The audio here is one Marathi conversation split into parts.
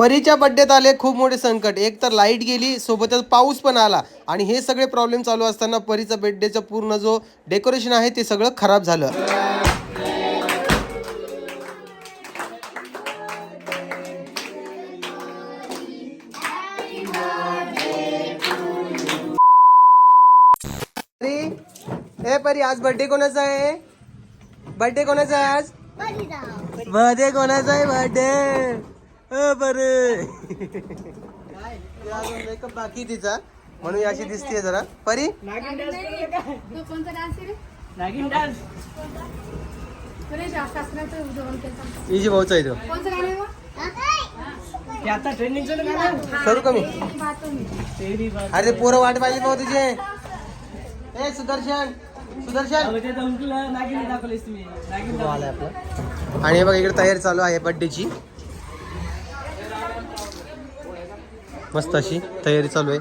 परीच्या बड्डेत आले खूप मोठे संकट. एक तर लाइट गेली सोबतच पाऊस पण आला. आणि हे सगळे प्रॉब्लेम चालू असताना परीचा बड्डेचा पूर्ण जो डेकोरेशन आहे ते सगळं खराब झालं. परी ए परी आज बर्थडे कोणाचा आहे? बर्थडे कोणाचा आहे आज? बर्थडे कोणाचा आहे? बर्थडे बरे. मेकअप बाकी तिचा. म्हणून ही अशी दिसतीये जरा. परी? तो कोणता डान्स इजी भाऊचा आहे तो. कोणतं गाणं आहे मग? आता ट्रेंडिंगचं गाणं करू कमी अरे ते पोरं वाट पाहिजे भाऊ तुझे. ए सुदर्शन. सुदर्शन. नागिनी नागिन आपला. आणि हे बघ इकडे तयारी चालू आहे बर्थडेची मस्त अशी तयारी चालू आहे.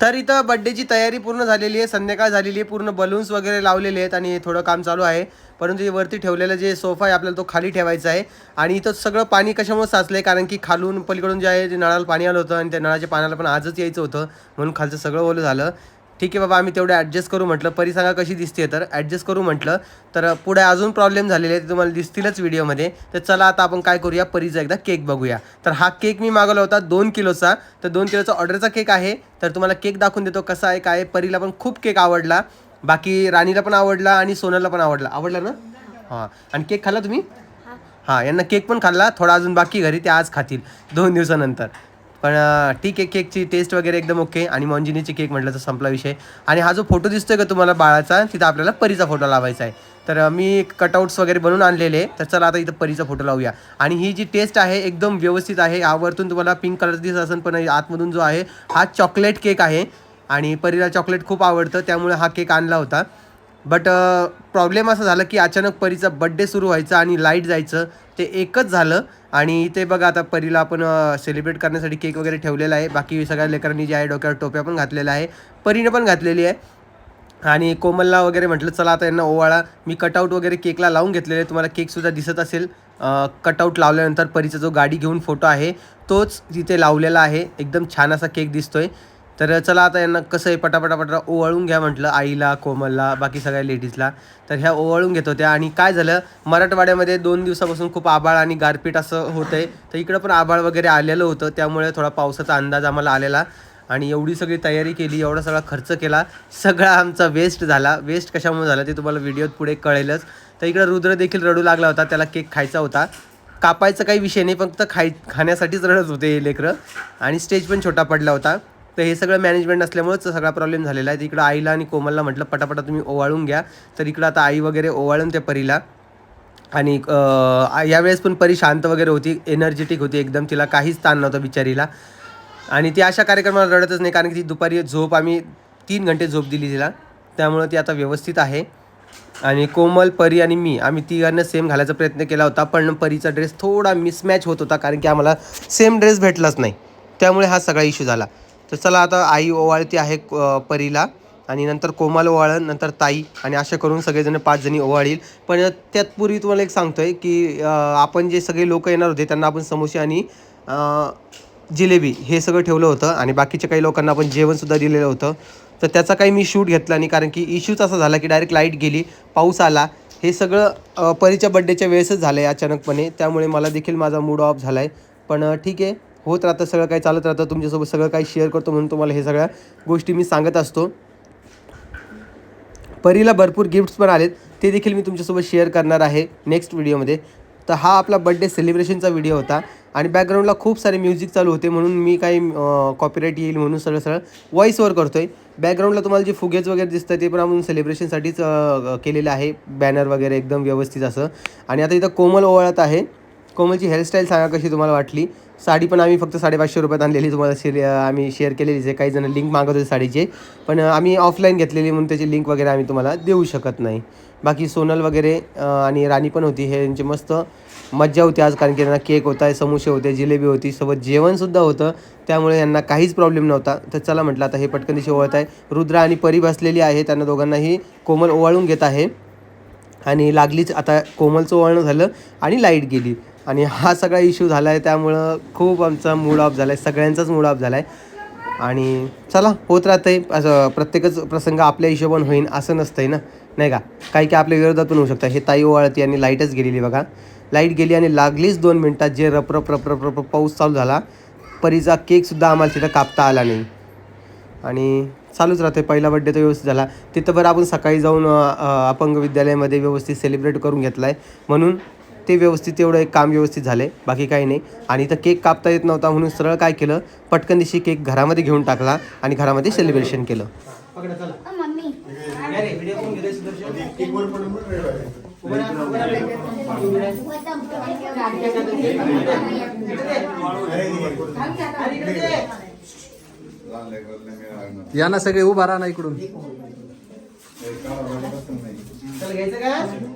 तर इथं बड्डेची तयारी पूर्ण झालेली आहे. संध्याकाळ झालेली आहे. पूर्ण बलून्स वगैरे लावलेले आहेत आणि थोडं काम चालू आहे. परंतु हे वरती ठेवलेलं जे सोफा आहे आपल्याला तो खाली ठेवायचा आहे. आणि इथं सगळं पाणी कशामुळे साचलं आहे कारण की खालून पलीकडून जे आहे जे नळाला पाणी आलं होतं आणि त्या नळाच्या पाण्याला पण आजच यायचं होतं. म्हणून खालचं सगळं ओलं झालं. ठीक आहे बाबा आम्ही तेवढं ॲडजस्ट करू म्हटलं. परी सांगा कशी दिसते तर? ॲडजस्ट करू म्हटलं. तर पुढे अजून प्रॉब्लेम झालेले ते तुम्हाला दिसतीलच व्हिडिओमध्ये तर चला आता आपण काय करूया? परीचा एकदा केक बघूया. तर हा केक मी मागवला होता दोन किलोचा. तर दोन किलोचा ऑर्डरचा केक आहे. तर तुम्हाला केक दाखवून देतो कसा आहे काय. परीला पण खूप केक आवडला. बाकी राणीला पण आवडला आणि सोनाला पण आवडला. आवडला ना? हां. आणि केक खाल्ला तुम्ही? हां. यांना केक पण खाल्ला. थोडा अजून बाकी घरी ते आज खातील. दोन दिवसानंतर. पण ठीक आहे केकची टेस्ट वगैरे एकदम ओके आणि मॉन्जिनीची केक म्हटलं तर संपला विषय. आणि हा जो फोटो दिसतोय का तुम्हाला बाळाचा तिथं आपल्याला परीचा फोटो लावायचा आहे. तर मी कटआउट्स वगैरे बनवून आणलेले तर चला आता इथं परीचा फोटो लावूया. आणि ही जी टेस्ट आहे एकदम व्यवस्थित आहे. यावरतून तुम्हाला पिंक कलर दिसत असेल पण आतमधून जो आहे हा चॉकलेट केक आहे. आणि परीला चॉकलेट खूप आवडतं त्यामुळे हा केक आणला होता. बट प्रॉब्लेम असा झाला की अचानक परीचा बड्डे सुरू व्हायचा आणि लाइट जायचं ते एकच झालं. आणि ते बघा आता परीला आपण uh, सेलिब्रेट करण्यासाठी केक वगैरे ठेवलेला आहे. बाकी सगळ्या लेकरांनी जे आहे डोक्यावर टोप्या पण घातलेल्या आहे. परीने पण घातलेली आहे. आणि कोमलला वगैरे म्हटलं चला आता यांना ओवाळा. मी कटआउट वगैरे केकला लावून घेतलेले आहे. तुम्हाला केकसुद्धा दिसत असेल. कटआउट लावल्यानंतर परीचा जो गाडी घेऊन फोटो आहे तोच तिथे लावलेला आहे. एकदम छान असा केक दिसतोय. तर चला आता यांना कसं आहे पटापटापटा ओवाळून घ्या म्हटलं आईला कोमलला बाकी सगळ्या लेडीजला. तर ह्या ओवाळून घेत होत्या आणि काय झालं मराठवाड्यामध्ये दोन दिवसापासून खूप आबाळ आणि गारपीट असं होतं आहे तर इकडं पण आबाळ वगैरे आलेलं होतं त्यामुळे थोडा पावसाचा अंदाज आम्हाला आलेला. आणि एवढी सगळी तयारी केली एवढा सगळा खर्च केला सगळा आमचा वेस्ट झाला. वेस्ट कशामुळे झाला ते तुम्हाला व्हिडिओत पुढे कळेलच. तर इकडं रुद्र देखील रडू लागला होता त्याला केक खायचा होता. कापायचा काही विषय नाही फक्त खाय खाण्यासाठीच रडत होते हे लेकरं. आणि स्टेज पण छोटा पडला होता. तर हे सगळं मॅनेजमेंट असल्यामुळेच सगळा प्रॉब्लेम झालेला आहे. तिकडं आईला आणि कोमलला म्हटलं पटापटा तुम्ही ओवाळून घ्या. तर इकडं आता आई वगैरे ओवाळून त्या परीला. आणि यावेळेस पण परी शांत वगैरे होती एनर्जेटिक होती एकदम. तिला काहीच ताण नव्हतं बिचारीला. आणि ती अशा कार्यक्रमाला रडतच नाही कारण की ती दुपारी झोप आम्ही तीन घंटे झोप दिली तिला. त्यामुळं ती आता व्यवस्थित आहे. आणि कोमल परी आणि मी आम्ही तिघांना सेम घालायचा प्रयत्न केला होता पण परीचा ड्रेस थोडा मिसमॅच होत होता कारण की आम्हाला सेम ड्रेस भेटलाच नाही. त्यामुळे हा सगळा इश्यू झाला. तर चला आता आई ओवाळती आहे परीला. आणि नंतर कोमाल ओवाळण नंतर ताई. आणि अशा करून सगळेजण पाच जणी ओवाळील. पण त्यात पूर्वी तुम्हाला एक सांगतोय की आपण जे सगळे लोक येणार होते त्यांना आपण समोसे आणि जिलेबी हे सगळं ठेवलं होतं. आणि बाकीच्या काही लोकांना आपण जेवणसुद्धा दिलेलं होतं. तर त्याचा काही मी शूट घेतला नाही कारण की इश्यूच असा झाला की डायरेक्ट लाइट गेली पाऊस आला. हे सगळं परीच्या बड्डेच्या वेळेसच झालं आहे अचानकपणे. त्यामुळे मला देखील माझा मूड ऑफ झाला आहे पण ठीक आहे. होत राहतं सगळं काही चालत राहतं. तुमच्यासोबत सगळं काही शेअर करतो म्हणून तुम्हाला हे सगळ्या गोष्टी मी सांगत असतो. परीला भरपूर गिफ्ट्स पण आलेत. ते देखील मी तुमच्यासोबत शेअर करणार आहे नेक्स्ट व्हिडिओमध्ये तर हा आपला बड्डे सेलिब्रेशनचा व्हिडिओ होता. आणि बॅकग्राऊंडला खूप सारे म्युझिक चालू होते म्हणून मी काही कॉपीराईट येईल म्हणून सरळ सरळ व्हॉईस ओवर करतो आहे बॅकग्राऊंडला तुम्हाला जे फुगेज वगैरे दिसतं ते पण आपण सेलिब्रेशनसाठीच केलेलं आहे. बॅनर वगैरे एकदम व्यवस्थित असं. आणि आता इथं कोमल ओवाळत आहे. कोमलची हेअरस्टाईल सांगा कशी तुम्हाला वाटली? साडी पण आम्ही फक्त साडेपाचशे रुपयात आणलेली. तुम्हाला शेअर आम्ही शेअर केलेलीच आहे काही जण लिंक मागत होते साडीचे. पण आम्ही ऑफलाईन घेतलेली म्हणून त्याची लिंक वगैरे आम्ही तुम्हाला देऊ शकत नाही. बाकी सोनल वगैरे आणि राणी पण होती. हे यांची मस्त मज्जा होती आज कारण की त्यांना केक होता समोसे होते जिलेबी होती सोबत जेवणसुद्धा होतं. त्यामुळे यांना काहीच प्रॉब्लेम नव्हता. तर चला म्हटलं आता हे पटकन दिशी ओळत आहे रुद्रा आणि परी बसलेली आहे. त्यांना दोघांनाही कोमल ओवाळून घेत आहे. आणि लागलीच आता कोमलचं वळण झालं आणि लाइट गेली. आणि हा सगळा इश्यू झाला आहे त्यामुळं खूप आमचा मूड ऑफ झाला आहे सगळ्यांचाच मूड ऑफ झाला आहे आणि चला होत राहतंय असं प्रत्येकच प्रसंग आपल्या हिशोबाने होईन असं नसतंय ना? नाही का? काही काही आपल्या विरोधातून होऊ शकतं. हे ताई ओवाळती आणि लाईटच गेलेली बघा. लाइट गेली आणि लागलीच दोन मिनटात जे रप रप रप रप रप पाऊस चालू झाला परीचा केकसुद्धा आम्हाला तिथं कापता आला नाही. आणि चालूच राहते पहिला बड्डे तर व्यवस्थित झाला. तिथं बरं आपण सकाळी जाऊन अपंग विद्यालयामध्ये व्यवस्थित सेलिब्रेट करून घेतला आहे म्हणून ते व्यवस्थित एवढं एक काम व्यवस्थित झालं बाकी काही नाही. आणि इथं केक कापता येत नव्हता म्हणून सरळ काय केलं पटकन दिवशी केक घरामध्ये घेऊन टाकला आणि घरामध्ये सेलिब्रेशन केलं. मम्मी या ना सगळे उभा राहा ना इकडून. चला घ्यायचं का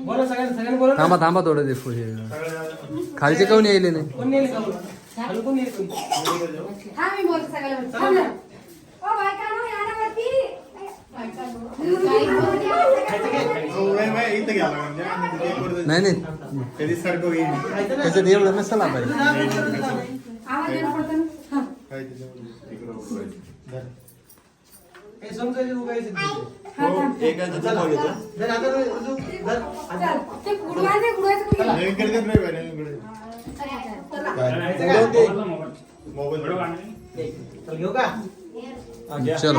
बोला सगळ्यांना सगळ्यांना बोला थांबा थांबा थोडं ते पुढे खालचे काऊन यायले नाही कोण नेईल का बोला? खाली कोण नेईल कोणी? हा मी बोलते ना. ओ बायकांनो. नाही नाही कधी सारखं होईल खायचं ना? त्याच्यात एवढं नसला पाहिजे आवाज येणं पडतो ना. हा. काय त्याच्यामध्ये हे समजायचं उगायचं तिथे. एकाचं चालू आता? नवीन नाही बाई, नवीन? मोबाईल घेऊ का? चलो.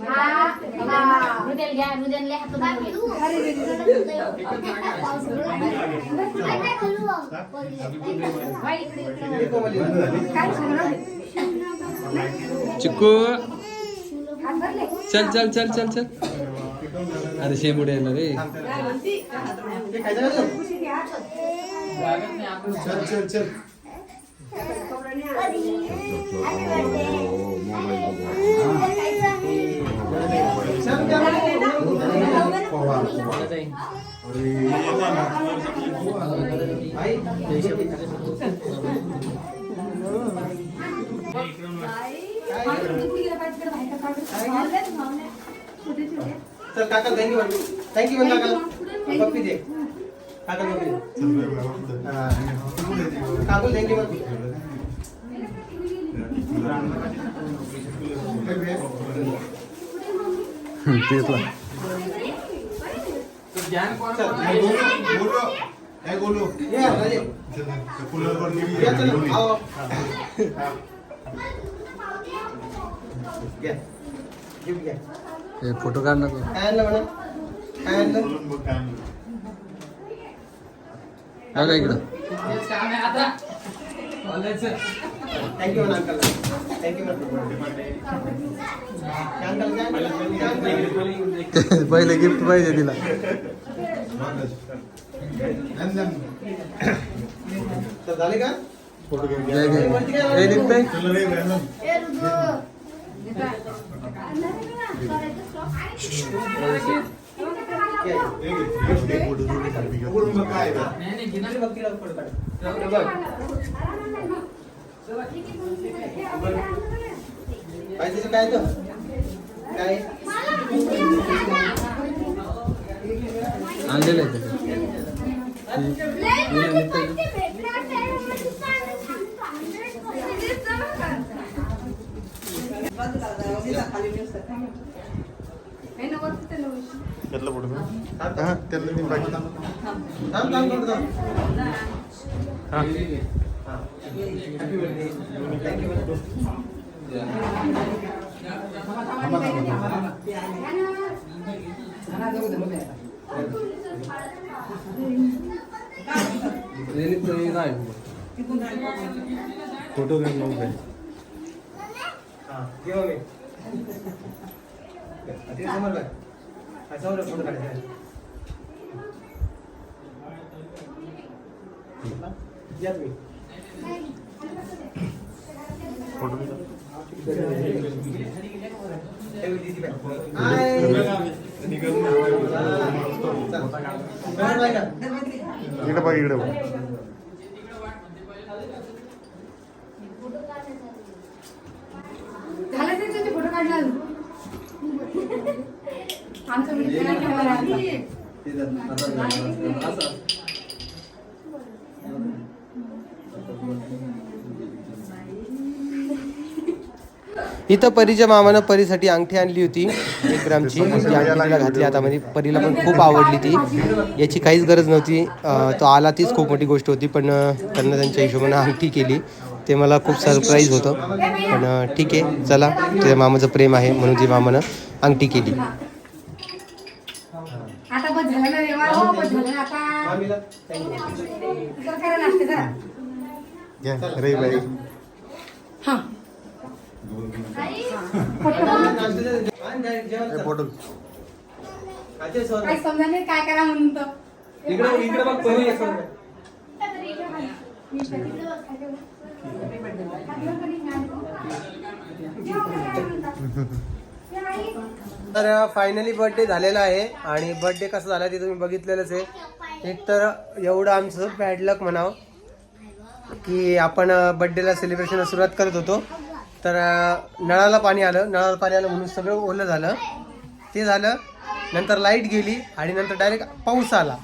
हा, हा. हे? चिक्कू? चल चल चल चल चल अरे शेंबुडे येणार रे? चल चल चल चल, काका थँक्यू म्हण थँक्यू म्हण काका. पप्पी दे. काका पप्पी दे. काकू थँक्यू म्हण घ्या. हे फोटो काढ ना तू काय इकडं थँक्यू म्हणा अंकलला थँक्यू म्हणा काय अंकल काय काय? पहिले गिफ्ट पाहिजे तिला आणि जा. तर झाले का फोटो घेऊन घे, घे. काय बघ, काय काय तर काय आणलेलं आहे त्याच्यात. हे नव्वद ते नव्वद. त्यातला फोटो का? हा, त्यातला मी थांब हा. हा. फोटो घेऊन मग काय हा. ते समोर बघ. हा, समोर फोटो काढायचा आहे. या तुम्ही. इकडे बघ इकडे बघ झालं ते तुझे फोटो काढला आमचं व्हिडिओ नाही ठेवायला आमचा. इथं परीच्या मामानं परीसाठी अंगठी आणली होती एक ग्रामची. ती अंगठी तिला घातली. हातामध्ये परीला पण खूप आवडली ती. याची काहीच गरज नव्हती. तो आला तीच खूप मोठी गोष्ट होती पण त्यांना त्यांच्या हिशोबानं अंगठी केली. ते मला खूप सरप्राईज होतं. पण ठीक आहे चला. तिच्या मामाचं प्रेम आहे म्हणून ती मामानं अंगठी केली आता बस झालं ना रेवा हो बस झालं घ्या बाई. हा. हे समजा नाही काय करा म्हणून तर. इकडे इकडे बघ. तर फायनली बर्थडे झालेला आहे आणि बर्थडे कसा झाला ते तुम्ही बघितलेलंच आहे. एक तर एवढं आमचं बॅड लक म्हणावं की आपण बड्डेला सेलिब्रेशनला सुरुवात करत होतो. तर नळाला पाणी आलं. नळाला पाणी आलं म्हणून सगळं ओलं झालं. ते झालं. नंतर लाइट गेली आणि नंतर डायरेक्ट पाऊस आला.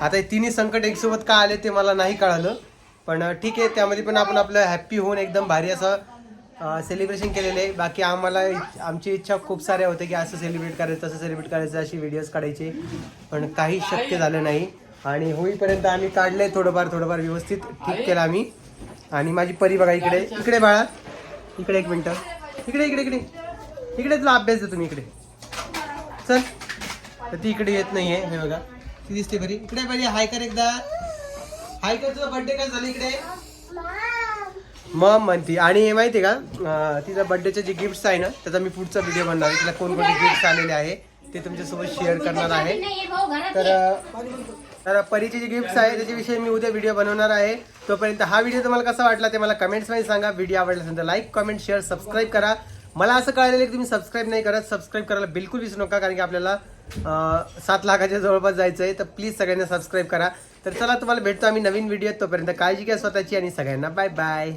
आता हे तिन्ही संकट एकसोबत का आले ते मला नाही कळालं. पण ठीक आहे त्यामध्ये पण आपण आपलं हॅप्पी होऊन एकदम भारी असं सेलिब्रेशन केलेलं आहे. बाकी आम्हाला आमची इच्छा खूप साऱ्या होत्या की असं सेलिब्रेट करायचं तसं सेलिब्रेट करायचं अशी व्हिडिओज काढायचे. पण काही शक्य झालं नाही. आणि होईपर्यंत आम्ही काढले थोडंफार थोडंफार व्यवस्थित. ठीक केलं आम्ही. आणि माझी परी बघा इकडे. इकडे बाळा. इकडे एक मिनटं. इकडे इकडे इकडे. इकडे तुला अभ्यास देतो मी इकडे. चल. तर ती इकडे येत नाहीये हे बघा. ती दिसते बरी इकडे बरी हाय कर एकदा. हाय कर तुझा बर्थडे काय झाला इकडे? मग म्हणती. आणि हे माहिती आहे का तिचा बर्थडेचे जे गिफ्ट्स आहे ना त्याचा मी पुढचा व्हिडिओ बनणार आहे. तिला कोणकोणते गिफ्ट्स आलेले आहे ते तुमच्यासोबत शेअर करणार आहे. तर तर परीचे जे गिफ्ट्स आहे त्याच्याविषयी मी उद्या व्हिडिओ बनवणार आहे. तोपर्यंत हा व्हिडिओ तुम्हाला कसा वाटला ते मला कमेंट्समध्ये सांगा. व्हिडिओ आवडला असेल तर लाईक कमेंट शेअर सबस्क्राईब करा. मला असं कळलेलं की तुम्ही सबस्क्राईब नाही करत. सबस्क्राईब करायला बिलकुल विसरू नका कारण की आपल्याला सात लाखाच्या जवळपास जायचं आहे तर प्लीज सगळ्यांना सबस्क्राईब करा. तर चला तुम्हाला भेटतो आम्ही नवीन व्हिडिओ तोपर्यंत काळजी घ्या स्वतःची आणि सगळ्यांना बाय बाय